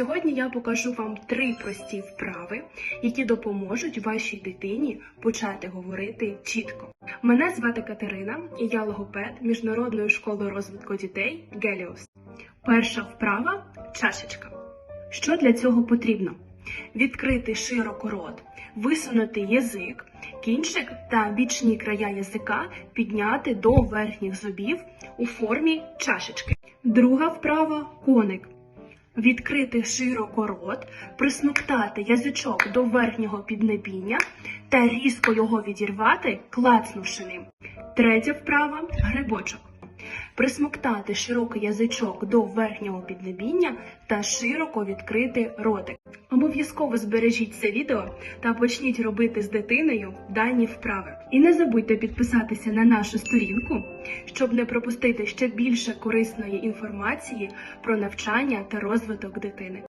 Сьогодні я покажу вам три прості вправи, які допоможуть вашій дитині почати говорити чітко. Мене звати Катерина, і я логопед Міжнародної школи розвитку дітей Геліос. Перша вправа чашечка. Що для цього потрібно? Відкрити широко рот, висунути язик, кінчик та бічні края язика підняти до верхніх зубів у формі чашечки. Друга вправа коник. Відкрити широко рот, присмоктати язичок до верхнього піднебіння та різко його відірвати, клацнувши ним. Третя вправа грибочок. Присмоктати широкий язичок до верхнього піднебіння та широко відкрити ротик. Обов'язково збережіть це відео та почніть робити з дитиною дані вправи. І не забудьте підписатися на нашу сторінку, щоб не пропустити ще більше корисної інформації про навчання та розвиток дитини.